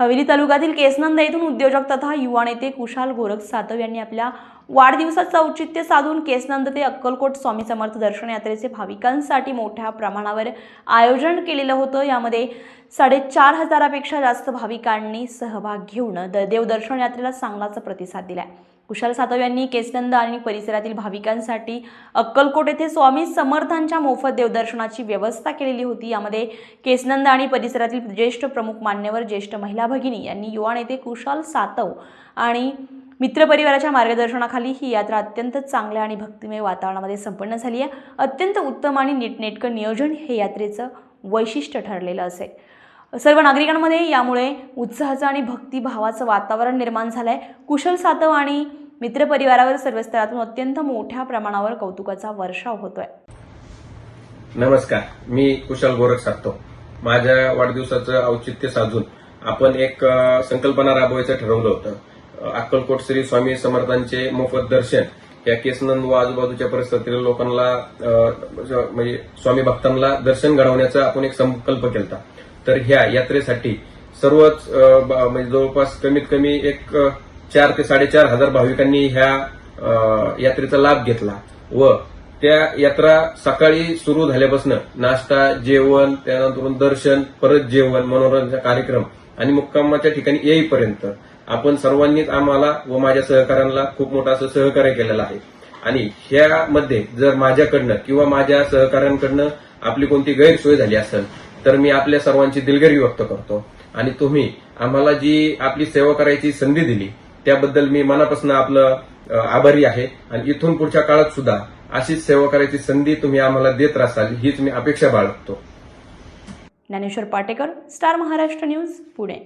हवेली तालुक्यातील केसनंद येथून उद्योजक तथा युवा नेते कुशाल गोरख सातव यांनी आपल्या वाढदिवसाचं औचित्य साधून केसनंद ते अक्कलकोट स्वामी समर्थ दर्शन यात्रेचे भाविकांसाठी मोठ्या प्रमाणावर आयोजन केलेलं होतं. यामध्ये साडेचार हजारापेक्षा जास्त भाविकांनी सहभाग घेऊन द- देवदर्शन यात्रेला चांगलाच प्रतिसाद दिला आहे कुशाल सातव यांनी केसनंद आणि परिसरातील भाविकांसाठी अक्कलकोट येथे स्वामी समर्थांच्या मोफत देवदर्शनाची व्यवस्था केलेली होती. यामध्ये केसनंद आणि परिसरातील ज्येष्ठ प्रमुख मान्यवर ज्येष्ठ महिला भगिनी यांनी युवा नेते कुशाल सातव आणि मित्रपरिवाराच्या मार्गदर्शनाखाली ही यात्रा अत्यंत चांगल्या आणि भक्तिमय वातावरणामध्ये संपन्न झाली आहे. अत्यंत उत्तम आणि नीटनेटकं नियोजन हे यात्रेचं वैशिष्ट्य ठरलेलं असेल. सर्व नागरिकांमध्ये यामुळे उत्साहाचं आणि भक्तिभावाचं वातावरण निर्माण झालं आहे कुशल सातव आणि मित्रपरिवारावर सर्व स्तरातून अत्यंत मोठ्या प्रमाणावर कौतुकाचा वर्षाव होतोय. नमस्कार मी कुशल गोरख साधतो माझ्या वाढदिवसाचं औचित्य साधून आपण एक संकल्पना राबवायचं ठरवलं होतं. अक्कलकोट श्री स्वामी समर्थांचे मोफत दर्शन या केसनंद व आजूबाजूच्या परिसरातील लोकांना म्हणजे स्वामी भक्तांना दर्शन घडवण्याचा आपण एक संकल्प केला तर ह्या यात्रेसाठी सर्वच म्हणजे जवळपास कमीत कमी एक चार ते साडेचार हजार भाविकांनी ह्या यात्रेचा लाभ घेतला व त्या यात्रा सकाळी सुरू झाल्यापासून नाश्ता जेवण त्यानंतर दर्शन परत जेवण मनोरंजन कार्यक्रम आणि मुक्कामाच्या ठिकाणी येईपर्यंत आपण सर्वांनीच आम्हाला व माझ्या सहकाऱ्यांना खूप मोठं असं सहकार्य केलेलं आहे. आणि ह्यामध्ये जर माझ्याकडनं किंवा माझ्या सहकाऱ्यांकडनं आपली कोणती गैरसोय झाली असेल तर मी आपल्या सर्वांची दिलगिरी व्यक्त करतो. आणि तुम्ही आम्हाला जी आपली सेवा करायची संधी दिली त्याबद्दल मी मनापासून आपलं आभारी आहे. आणि इथून पुढच्या काळात सुद्धा अशीच सेवा करायची संधी तुम्ही आम्हाला देत राहाल हीच मी अपेक्षा बाळगतो. Dnyaneshwar Patekar Star Maharashtra News Pune.